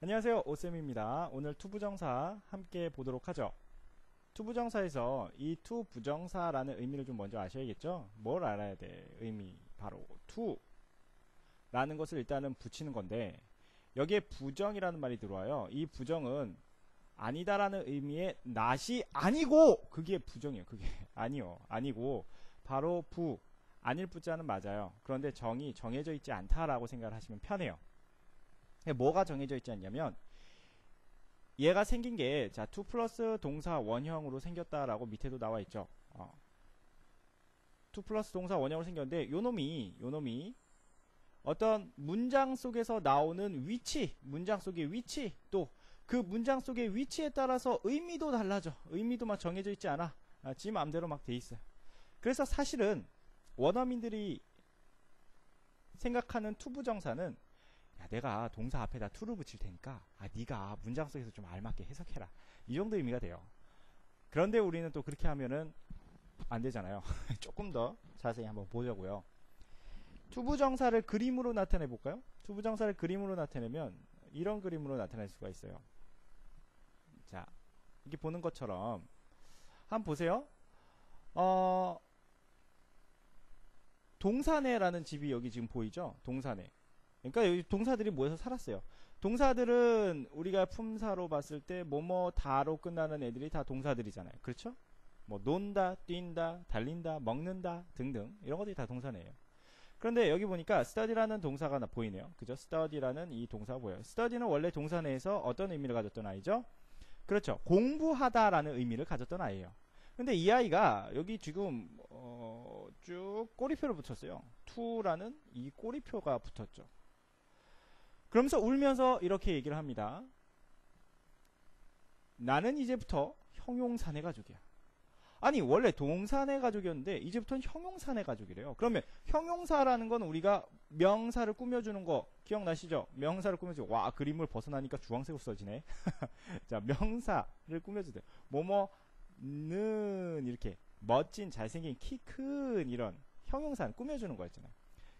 안녕하세요. 오쌤입니다. 오늘 투부정사 함께 보도록 하죠. 투부정사에서 이 투부정사라는 의미를 좀 먼저 아셔야겠죠? 뭘 알아야 돼? 의미 바로 투 라는 것을 일단은 붙이는 건데 여기에 부정이라는 말이 들어와요. 이 부정은 아니다라는 의미의 낫이 아니고 그게 부정이에요. 그게 아니요. 아니고 바로 부 아닐 부자는 맞아요. 그런데 정이 정해져 있지 않다라고 생각을 하시면 편해요 뭐가 정해져 있지 않냐면 얘가 생긴 게 자, 2 플러스 동사 원형으로 생겼다라고 밑에도 나와 있죠. 어. 2 플러스 동사 원형으로 생겼는데 요 놈이 요 놈이 어떤 문장 속에서 나오는 위치, 문장 속의 위치 또 그 문장 속의 위치에 따라서 의미도 달라져. 의미도 막 정해져 있지 않아. 아, 지 마음대로 막 돼 있어요. 그래서 사실은 원어민들이 생각하는 투부정사는 야 내가 동사 앞에다 투를 붙일 테니까 아 네가 문장 속에서 좀 알맞게 해석해라. 이 정도 의미가 돼요. 그런데 우리는 또 그렇게 하면은 안 되잖아요. 조금 더 자세히 한번 보자고요. 투부정사를 그림으로 나타내 볼까요? 투부정사를 그림으로 나타내면 이런 그림으로 나타낼 수가 있어요. 자 이렇게 보는 것처럼 한번 보세요. 어 동사네라는 집이 여기 지금 보이죠? 동사네 그러니까 여기 동사들이 모여서 살았어요. 동사들은 우리가 품사로 봤을 때 뭐뭐 다로 끝나는 애들이 다 동사들이잖아요. 그렇죠? 뭐 논다, 뛴다, 달린다, 먹는다 등등 이런 것들이 다 동사네요. 그런데 여기 보니까 study라는 동사가 보이네요. 그죠? study라는 이 동사가 보여요. study는 원래 동사 내에서 어떤 의미를 가졌던 아이죠? 그렇죠. 공부하다라는 의미를 가졌던 아이예요. 근데 이 아이가 여기 지금 어, 쭉 꼬리표를 붙였어요. to라는 이 꼬리표가 붙었죠. 그러면서 울면서 이렇게 얘기를 합니다. 나는 이제부터 형용사내 가족이야. 아니 원래 동사내 가족이었는데 이제부터는 형용사내 가족이래요. 그러면 형용사라는 건 우리가 명사를 꾸며주는 거 기억나시죠? 명사를 꾸며주고 와 그림을 벗어나니까 주황색으로 써지네. 자 명사를 꾸며주세요. 뭐뭐는 이렇게 멋진 잘생긴 키 큰 이런 형용사는 꾸며주는 거였잖아요.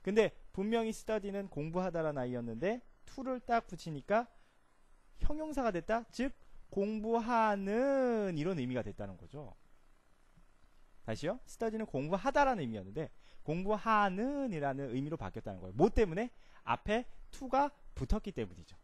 근데 분명히 스터디는 공부하다라는 아이였는데 to를 딱 붙이니까 형용사가 됐다? 즉 공부하는 이런 의미가 됐다는 거죠. 다시요. 스터디는 공부하다라는 의미였는데 공부하는 이라는 의미로 바뀌었다는 거예요. 뭐 때문에? 앞에 to가 붙었기 때문이죠.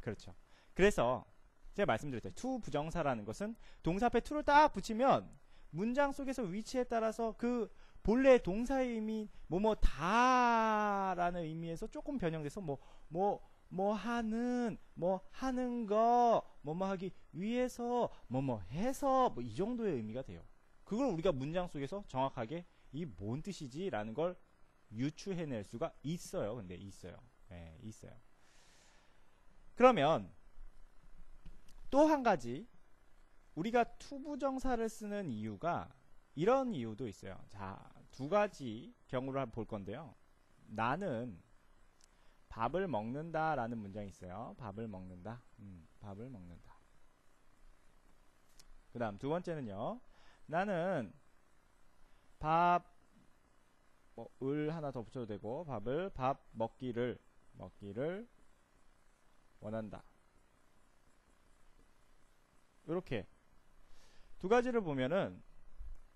그렇죠. 그래서 제가 말씀드렸죠. to 부정사라는 것은 동사 앞에 to를 딱 붙이면 문장 속에서 위치에 따라서 그 본래 동사의 의미 뭐뭐 다라는 의미에서 조금 변형돼서 뭐뭐 뭐, 뭐 하는 뭐 하는 거 뭐뭐 하기 위해서 뭐뭐 해서 뭐 이 정도의 의미가 돼요. 그걸 우리가 문장 속에서 정확하게 이 뭔 뜻이지 라는 걸 유추해낼 수가 있어요. 근데 있어요. 네, 있어요. 그러면 또 한 가지 우리가 투부정사를 쓰는 이유가 이런 이유도 있어요. 자, 두 가지 경우를 볼 건데요. 나는 밥을 먹는다 라는 문장이 있어요. 밥을 먹는다. 음, 밥을 먹는다. 그 다음 두 번째는요. 나는 밥, 뭐, 을 하나 더 붙여도 되고, 밥을, 밥 먹기를, 먹기를 원한다. 이렇게 두 가지를 보면은,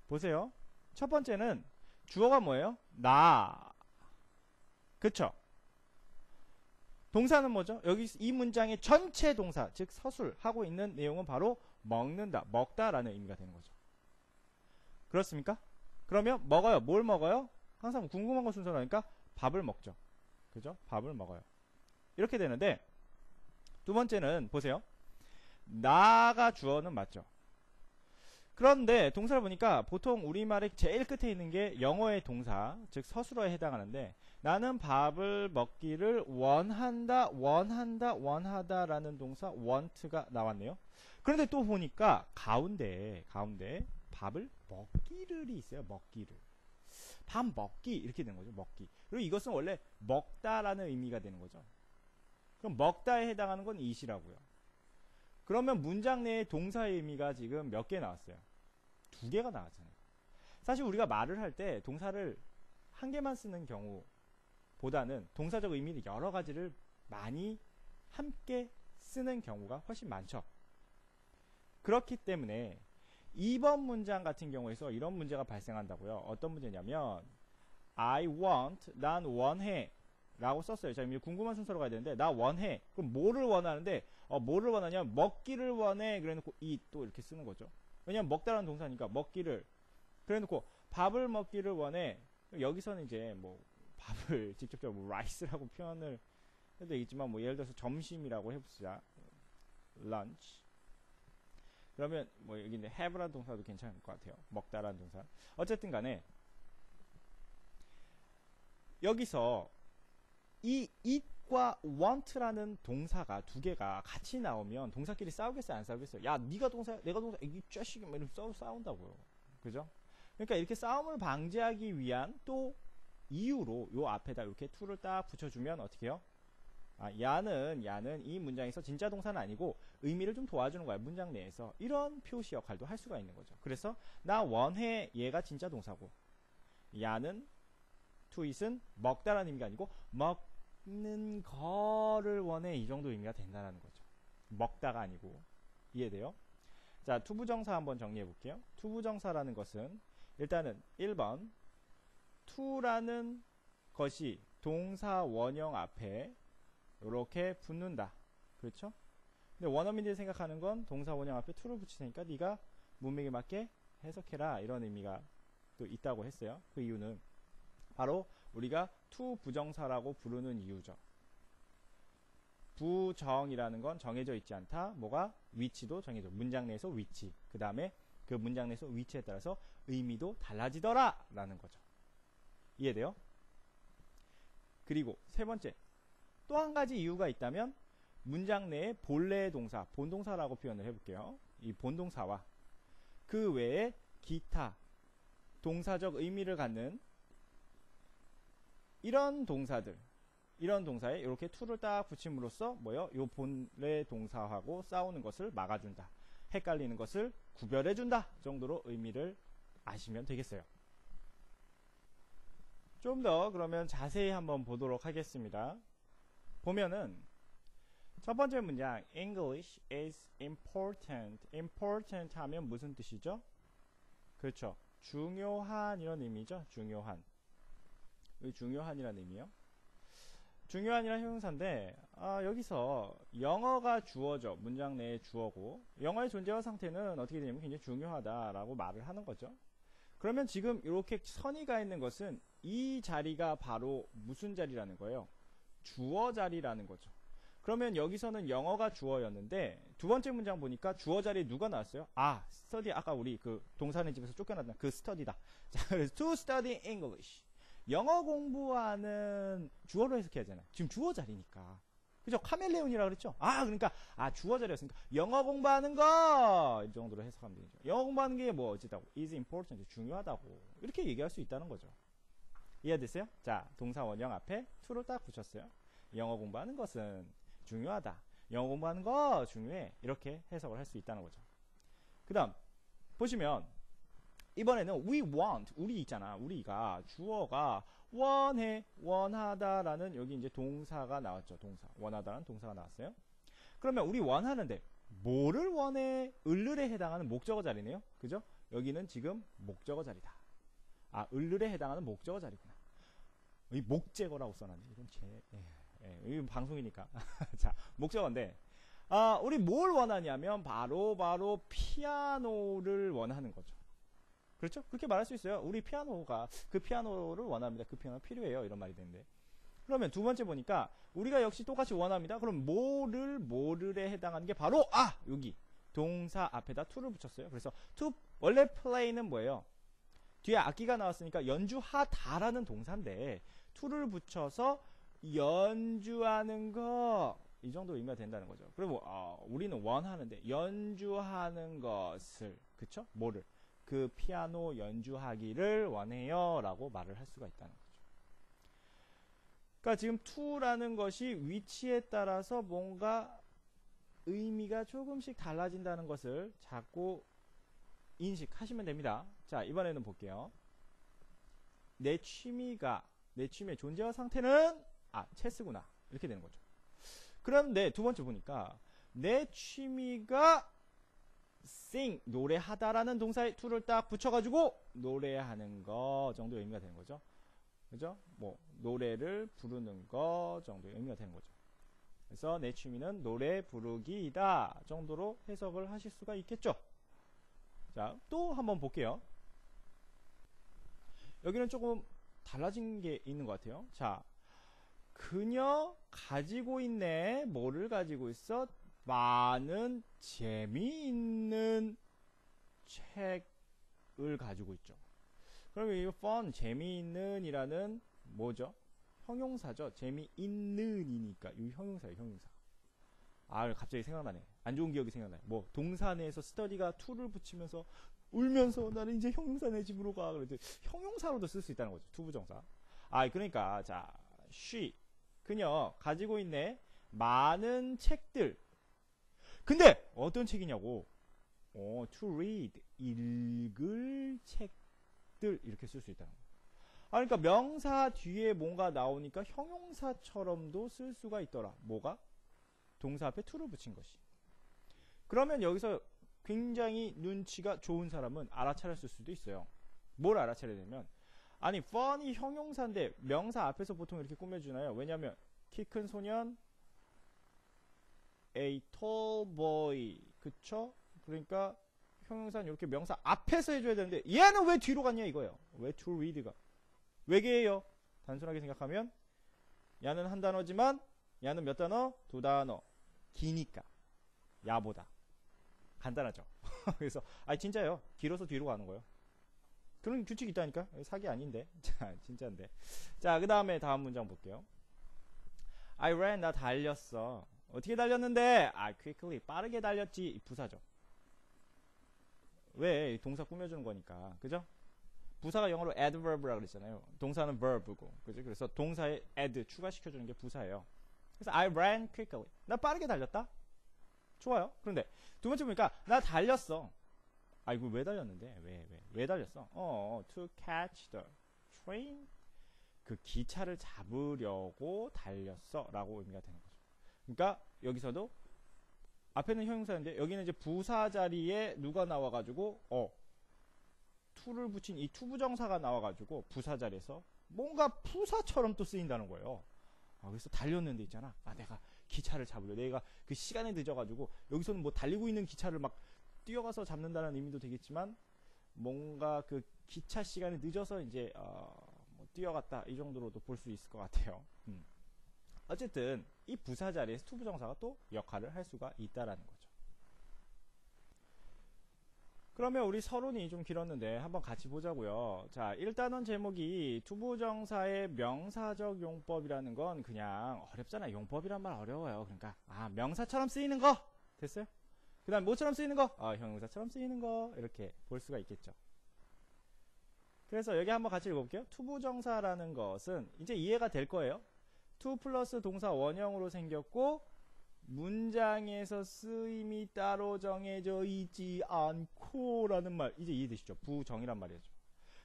보세요. 첫 번째는 주어가 뭐예요? 나. 그쵸? 동사는 뭐죠? 여기 이 문장의 전체 동사, 즉 서술 하고 있는 내용은 바로 먹는다, 먹다라는 의미가 되는 거죠. 그렇습니까? 그러면 먹어요. 뭘 먹어요? 항상 궁금한 거 순서라니까 밥을 먹죠. 그죠? 밥을 먹어요. 이렇게 되는데 두 번째는 보세요. 나가 주어는 맞죠. 그런데 동사를 보니까 보통 우리말의 제일 끝에 있는 게 영어의 동사, 즉 서술어에 해당하는데 나는 밥을 먹기를 원한다, 원한다, 원하다라는 동사 want가 나왔네요. 그런데 또 보니까 가운데 가운데 밥을 먹기를이 있어요. 먹기를. 밥 먹기 이렇게 되는 거죠. 먹기. 그리고 이것은 원래 먹다라는 의미가 되는 거죠. 그럼 먹다에 해당하는 건 이시라고요. 그러면 문장 내에 동사의 의미가 지금 몇 개 나왔어요? 두 개가 나왔잖아요. 사실 우리가 말을 할 때 동사를 한 개만 쓰는 경우보다는 동사적 의미를 여러 가지를 많이 함께 쓰는 경우가 훨씬 많죠. 그렇기 때문에 2번 문장 같은 경우에서 이런 문제가 발생한다고요. 어떤 문제냐면 I want, 난 원해 라고 썼어요. 자, 이제 궁금한 순서로 가야 되는데 나 원해. 그럼 뭐를 원하는데 어, 뭐를 원하냐면 먹기를 원해. 그래놓고 이 또 이렇게 쓰는 거죠. 왜냐면 먹다라는 동사니까 먹기를 그래놓고 밥을 먹기를 원해. 여기서는 이제 뭐 밥을 직접적으로 뭐 라이스라고 표현을 해도 되겠지만 뭐 예를 들어서 점심이라고 해보자. lunch. 그러면 뭐 여기 있는 have라는 동사도 괜찮을 것 같아요. 먹다라는 동사. 어쨌든 간에 여기서 이 it과 want라는 동사가 두 개가 같이 나오면 동사끼리 싸우겠어요, 안 싸우겠어요? 야, 네가 동사, 내가 동사, 이 자식이 막 이러면 싸우, 싸운다고요. 그죠? 그러니까 이렇게 싸움을 방지하기 위한 또 이유로 요 앞에다 이렇게 to를 딱 붙여주면 어떻게 해요? 아, 야는 야는 이 문장에서 진짜 동사는 아니고 의미를 좀 도와주는 거야 문장 내에서 이런 표시 역할도 할 수가 있는 거죠. 그래서 나 원해 얘가 진짜 동사고 야는 to eat은 먹다라는 의미가 아니고 먹 는 거를 원해 이 정도 의미가 된다는 거죠. 먹다가 아니고 이해돼요? 자 투부정사 한번 정리해 볼게요. 투부정사라는 것은 일단은 1번 to라는 것이 동사 원형 앞에 이렇게 붙는다. 그렇죠? 근데 원어민들이 생각하는 건 동사 원형 앞에 to를 붙이니까 네가 문맥에 맞게 해석해라 이런 의미가 또 있다고 했어요. 그 이유는 바로 우리가 to 부정사라고 부르는 이유죠. 부정이라는 건 정해져 있지 않다. 뭐가 위치도 정해져. 문장 내에서 위치. 그 다음에 그 문장 내에서 위치에 따라서 의미도 달라지더라 라는 거죠. 이해돼요? 그리고 세 번째 또 한 가지 이유가 있다면 문장 내에 본래 동사, 본동사라고 표현을 해볼게요. 이 본동사와 그 외에 기타 동사적 의미를 갖는 이런 동사들 이런 동사에 이렇게 to를 딱 붙임으로써 뭐요? 요 본래 동사하고 싸우는 것을 막아준다. 헷갈리는 것을 구별해준다 정도로 의미를 아시면 되겠어요. 좀 더 그러면 자세히 한번 보도록 하겠습니다. 보면은 첫 번째 문장 English is important. important 하면 무슨 뜻이죠? 그렇죠. 중요한 이런 의미죠. 중요한. 중요한이라는 의미요. 중요한이라는 형용사인데 아, 여기서 영어가 주어져 문장 내에 주어고 영어의 존재와 상태는 어떻게 되냐면 굉장히 중요하다라고 말을 하는 거죠. 그러면 지금 이렇게 선의가 있는 것은 이 자리가 바로 무슨 자리라는 거예요? 주어 자리라는 거죠. 그러면 여기서는 영어가 주어였는데 두 번째 문장 보니까 주어 자리에 누가 나왔어요? 아, 스터디 아까 우리 그 동산의 집에서 쫓겨났던 그 스터디다. 자, 그래서 to study English. 영어 공부하는 주어로 해석해야 되잖아요. 지금 주어 자리니까. 그죠? 카멜레온이라 그랬죠? 아, 그러니까, 아, 주어 자리였으니까, 영어 공부하는 거! 이 정도로 해석하면 되죠. 영어 공부하는 게 뭐, 어찌다고? is important. 중요하다고. 이렇게 얘기할 수 있다는 거죠. 이해됐어요? 자, 동사 원형 앞에 to를 딱 붙였어요. 영어 공부하는 것은 중요하다. 영어 공부하는 거 중요해. 이렇게 해석을 할 수 있다는 거죠. 그 다음, 보시면, 이번에는 we want 우리 있잖아. 우리가 주어가 원해 원하다라는 여기 이제 동사가 나왔죠 동사. 원하다라는 동사가 나왔어요. 그러면 우리 원하는데 뭐를 원해 을을에 해당하는 목적어 자리네요. 그죠? 여기는 지금 목적어 자리다. 아 을을에 해당하는 목적어 자리구나. 이 목재거라고 써놨네. 이건 제 예, 예, 방송이니까. 자 목적어인데 아 우리 뭘 원하냐면 바로 바로 피아노를 원하는 거죠 그렇죠? 그렇게 말할 수 있어요. 우리 피아노가 그 피아노를 원합니다. 그 피아노 필요해요. 이런 말이 되는데. 그러면 두 번째 보니까 우리가 역시 똑같이 원합니다. 그럼 뭐를 뭐를에 해당하는 게 바로 아 여기 동사 앞에다 to를 붙였어요. 그래서 to 원래 play는 뭐예요? 뒤에 악기가 나왔으니까 연주하다라는 동사인데 to를 붙여서 연주하는 거 이 정도 의미가 된다는 거죠. 그리고 어, 우리는 원하는데 연주하는 것을 그쵸? 뭐를 그 피아노 연주하기를 원해요 라고 말을 할 수가 있다는 거죠. 그러니까 지금 to라는 것이 위치에 따라서 뭔가 의미가 조금씩 달라진다는 것을 자꾸 인식하시면 됩니다. 자, 이번에는 볼게요. 내 취미가, 내 취미의 존재와 상태는, 아, 체스구나. 이렇게 되는 거죠. 그런데 두 번째 보니까, 내 취미가 sing 노래하다라는 동사에 to를 딱 붙여가지고 노래하는 거 정도 의미가 되는 거죠. 그죠? 뭐 노래를 부르는 거 정도의 의미가 되는 거죠. 그래서 내 취미는 노래 부르기이다 정도로 해석을 하실 수가 있겠죠. 자, 또 한번 볼게요. 여기는 조금 달라진 게 있는 것 같아요. 자, 그녀 가지고 있네. 뭐를 가지고 있어? 많은 재미있는 책을 가지고 있죠. 그럼 이 fun, 재미있는 이라는 뭐죠? 형용사죠. 재미있는 이니까 이 형용사예요, 형용사. 아, 갑자기 생각나네. 안 좋은 기억이 생각나요. 뭐 동사 내에서 스터디가 to를 붙이면서 울면서 나는 이제 형용사 내 집으로 가. 그래도 형용사로도 쓸 수 있다는 거죠. 투부정사. 아, 그러니까 자, she 그녀 가지고 있네 많은 책들. 근데 어떤 책이냐고. 어, to read 읽을 책들 이렇게 쓸 수 있다는 거예요. 아, 그러니까 명사 뒤에 뭔가 나오니까 형용사처럼도 쓸 수가 있더라. 뭐가? 동사 앞에 to를 붙인 것이. 그러면 여기서 굉장히 눈치가 좋은 사람은 알아차렸을 수도 있어요. 뭘 알아차려야 되면 아니 fun이 형용사인데 명사 앞에서 보통 이렇게 꾸며주나요? 왜냐하면 키 큰 소년 a tall boy 그쵸? 그러니까 형용사는 이렇게 명사 앞에서 해줘야 되는데 얘는 왜 뒤로 갔냐 이거예요. 왜 to read가 외계예요. 단순하게 생각하면 야는 한 단어지만 야는 몇 단어? 두 단어 기니까 야보다 간단하죠. 그래서 아 진짜요. 길어서 뒤로 가는 거예요. 그런 규칙이 있다니까. 사기 아닌데. 자, 진짜인데. 자, 그 다음에 다음 문장 볼게요. I ran, 나 달렸어. 어떻게 달렸는데? 아, quickly, 빠르게 달렸지. 부사죠. 왜? 동사 꾸며주는 거니까. 그죠? 부사가 영어로 adverb라 그랬잖아요. 동사는 verb고. 그죠? 그래서 동사에 add, 추가시켜주는 게 부사예요. 그래서 I ran quickly. 나 빠르게 달렸다? 좋아요. 그런데 두 번째 보니까 나 달렸어. 아 이거 왜 달렸는데? 왜 왜? 왜 달렸어? 어, to catch the train. 그 기차를 잡으려고 달렸어 라고 의미가 되는 거죠. 그러니까 여기서도 앞에는 형용사인데 여기는 이제 부사 자리에 누가 나와가지고 어 to를 붙인 이 투부정사가 나와가지고 부사 자리에서 뭔가 부사처럼 또 쓰인다는 거예요. 아, 그래서 달렸는데 있잖아. 아 내가 기차를 잡으려. 내가 그 시간에 늦어가지고 여기서는 뭐 달리고 있는 기차를 막 뛰어가서 잡는다는 의미도 되겠지만 뭔가 그 기차 시간이 늦어서 이제 어, 뭐 뛰어갔다 이 정도로도 볼 수 있을 것 같아요. 음. 어쨌든 이 부사 자리에서 투부정사가 또 역할을 할 수가 있다라는 거죠. 그러면 우리 서론이 좀 길었는데 한번 같이 보자고요. 자, 일단은 제목이 투부정사의 명사적 용법이라는 건 그냥 어렵잖아. 용법이란 말 어려워요. 그러니까 아 명사처럼 쓰이는 거 됐어요? 그 다음 뭐처럼 쓰이는 거? 아, 형용사처럼 쓰이는 거 이렇게 볼 수가 있겠죠. 그래서 여기 한번 같이 읽어볼게요. 투부정사라는 것은 이제 이해가 될 거예요. 투 플러스 동사 원형으로 생겼고 문장에서 쓰임이 따로 정해져 있지 않고 라는 말 이제 이해되시죠? 부정이란 말이죠.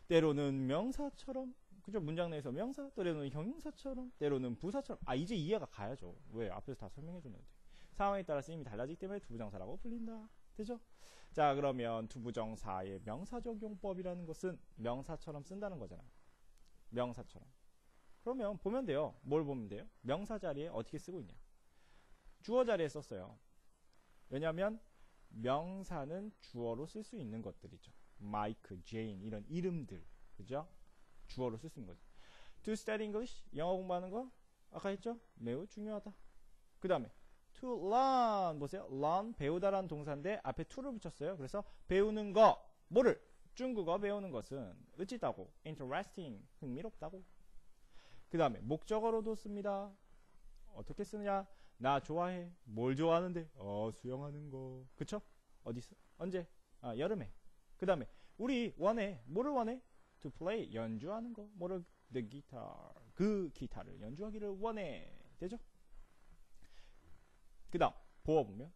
때로는 명사처럼 그죠? 문장 내에서 명사, 때로는 형용사처럼, 때로는 부사처럼. 아 이제 이해가 가야죠. 왜? 앞에서 다 설명해 줬는데. 상황에 따라 쓰임이 달라지기 때문에 투부정사라고 불린다. 되죠? 자 그러면 투부정사의 명사적 용법이라는 것은 명사처럼 쓴다는 거잖아. 명사처럼. 그러면 보면 돼요. 뭘 보면 돼요? 명사 자리에 어떻게 쓰고 있냐. 주어 자리에 썼어요. 왜냐하면 명사는 주어로 쓸 수 있는 것들이죠. 마이크, 제인 이런 이름들, 그죠? 주어로 쓸 수 있는 거죠. To study English, 영어 공부하는 거 아까 했죠? 매우 중요하다. 그 다음에 to learn 보세요. learn 배우다라는 동사인데 앞에 to를 붙였어요. 그래서 배우는 거 뭐를 중국어 배우는 것은 의지다고 interesting 흥미롭다고. 그 다음에 목적어로도 씁니다. 어떻게 쓰느냐? 나 좋아해. 뭘 좋아하는데? 어, 수영하는 거. 그쵸? 어디서? 언제? 아, 여름에. 그 다음에, 우리 원해. 뭐를 원해? To play. 연주하는 거. 뭐를? The guitar. 그 기타를 연주하기를 원해. 되죠? 그 다음, 보어보면.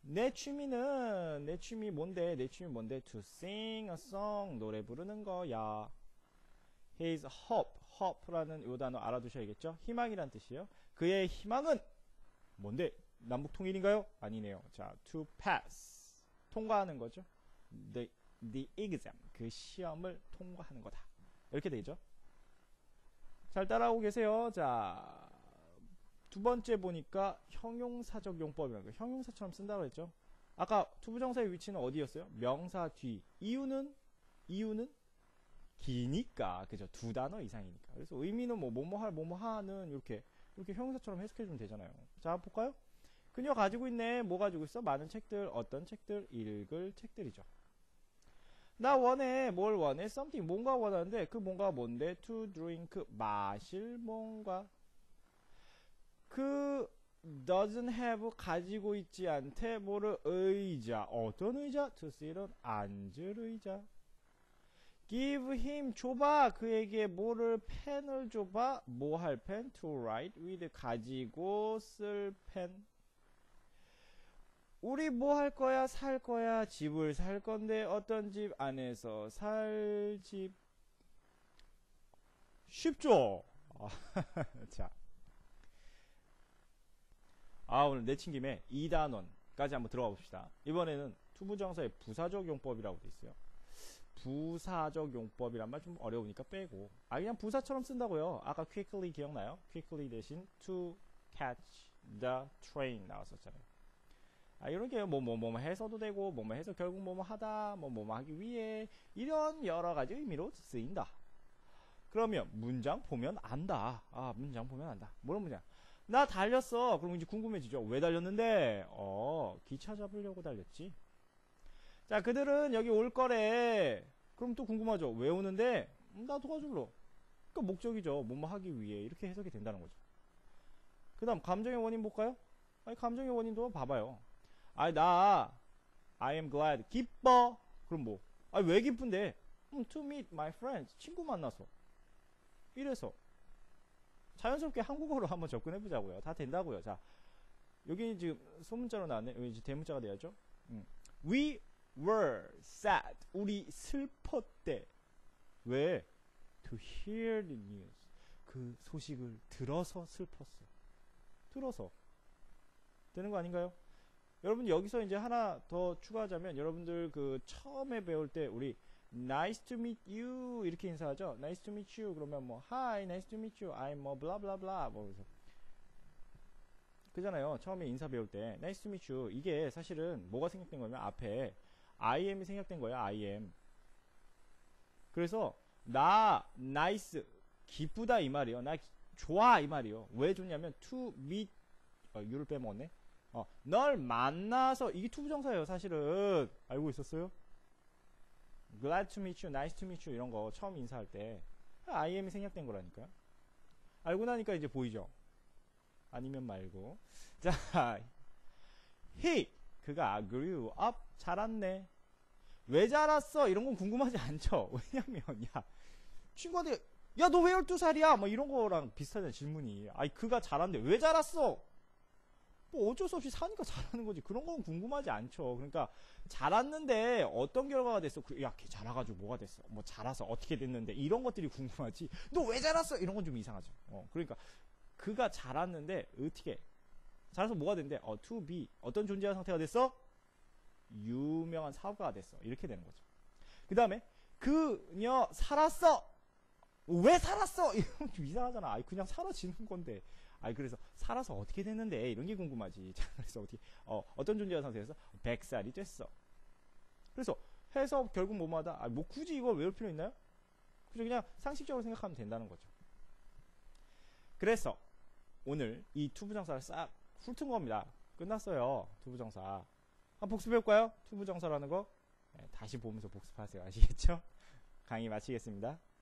내 취미는, 내 취미 뭔데? 내 취미 뭔데? To sing a song. 노래 부르는 거야. His hope. Hope라는 요 단어 알아두셔야겠죠? 희망이란 뜻이에요. 그의 희망은 뭔데? 남북 통일인가요? 아니네요. 자, to pass. 통과하는 거죠. The, the exam. 그 시험을 통과하는 거다. 이렇게 되죠. 잘 따라오고 계세요. 자, 두 번째 보니까 형용사적 용법이라는 거. 형용사처럼 쓴다고 했죠. 아까 투부정사의 위치는 어디였어요? 명사 뒤. 이유는 이유는 기니까 그죠? 두 단어 이상이니까. 그래서 의미는 뭐 뭐뭐 할 뭐뭐 하는 이렇게 이렇게 형용사처럼 해석해 주면 되잖아요. 자, 볼까요? 그녀 가지고 있네. 뭐 가지고 있어? 많은 책들. 어떤 책들? 읽을 책들이죠. 나 원해. 뭘 원해? something. 뭔가 원하는데 그 뭔가 뭔데? to drink. 마실 뭔가. 그 doesn't have 가지고 있지 않대 뭐를 의자 어떤 의자 to sit은 앉을 의자 give him 줘봐. 그에게 뭐를 펜을 줘봐. 뭐 할 펜? To write with 가지고 쓸 펜. 우리 뭐 할 거야? 살 거야? 집을 살 건데 어떤 집 안에서 살 집? 쉽죠? 자. 아 오늘 내친 김에 2단원까지 한번 들어가 봅시다. 이번에는 투부정사의 부사적 용법이라고 돼 있어요. 부사적 용법이란 말 좀 어려우니까 빼고 아 그냥 부사처럼 쓴다고요. 아까 quickly 기억나요? quickly 대신 to catch the train 나왔었잖아요. 아 이런 게뭐 뭐 뭐 해서도 되고 뭐 뭐 해서 결국 뭐 뭐 하다 뭐 뭐 하기 위해 이런 여러 가지 의미로 쓰인다. 그러면 문장 보면 안다. 아 문장 보면 안다. 뭐런 문장? 나 달렸어. 그럼 이제 궁금해지죠. 왜 달렸는데? 어, 기차 잡으려고 달렸지. 자, 그들은 여기 올 거래. 그럼 또 궁금하죠. 왜 오는데? 음, 나 도와줄러. 그러니까 목적이죠. 뭐뭐 하기 위해. 이렇게 해석이 된다는 거죠. 그 다음, 감정의 원인 볼까요? 아니, 감정의 원인도 봐봐요. 아니, 나, I am glad. 기뻐. 그럼 뭐? 아니, 왜 기쁜데? 음, to meet my friends. 친구 만나서. 이래서. 자연스럽게 한국어로 한번 접근해 보자고요. 다 된다고요. 자, 여기 지금 소문자로 나왔네. 여기 이제 대문자가 돼야죠. 음. We were sad. 우리 슬펐대. 왜? To hear the news. 그 소식을 들어서 슬펐어. 들어서. 되는 거 아닌가요? 여러분 여기서 이제 하나 더 추가하자면 여러분들 그 처음에 배울 때 우리 nice to meet you 이렇게 인사하죠. nice to meet you 그러면 뭐 hi nice to meet you I'm 뭐 blah blah blah 뭐 그래서 그잖아요. 처음에 인사 배울 때 nice to meet you 이게 사실은 뭐가 생략된 거냐면 앞에 I am이 생략된 거예요. I am. 그래서 나 nice 기쁘다 이 말이요. 나 기, 좋아 이 말이요. 왜 좋냐면 to meet 어, you를 빼먹었네. 어, 널 만나서 이게 투부정사예요. 사실은 알고 있었어요? glad to meet you, nice to meet you 이런 거 처음 인사할 때 IM이 생략된 거라니까요. 알고 나니까 이제 보이죠. 아니면 말고 자 he 그가 grew up 자랐네. 왜 자랐어? 이런 건 궁금하지 않죠. 왜냐면 야 친구한테 야 너 왜 12살이야? 뭐 이런 거랑 비슷하잖아 질문이. 아니 그가 자랐는데 왜 자랐어? 뭐 어쩔 수 없이 사니까 잘하는 거지. 그런 건 궁금하지 않죠. 그러니까 자랐는데 어떤 결과가 됐어? 그, 야, 걔 자라가지고 뭐가 됐어? 뭐 자라서 어떻게 됐는데 이런 것들이 궁금하지. 너 왜 자랐어? 이런 건 좀 이상하죠. 어, 그러니까 그가 자랐는데 어떻게 자라서 뭐가 된대? 어, to be 어떤 존재한 상태가 됐어? 유명한 사업가가 됐어. 이렇게 되는 거죠. 그 다음에 그녀 살았어. 왜 살았어? 이런 좀 이상하잖아. 아이 그냥 사라지는 건데. 아니 그래서 살아서 어떻게 됐는데 이런 게 궁금하지. 그래서 어떻게 어, 어떤 존재한 상태에서 100살이 됐어. 그래서 해서 결국 뭐마다 아, 뭐 굳이 이걸 외울 필요 있나요? 그죠 그냥 상식적으로 생각하면 된다는 거죠. 그래서 오늘 이 투부정사를 싹 훑은 겁니다. 끝났어요. 투부정사. 한번 복습해볼까요? 투부정사라는 거. 네, 다시 보면서 복습하세요. 아시겠죠? 강의 마치겠습니다.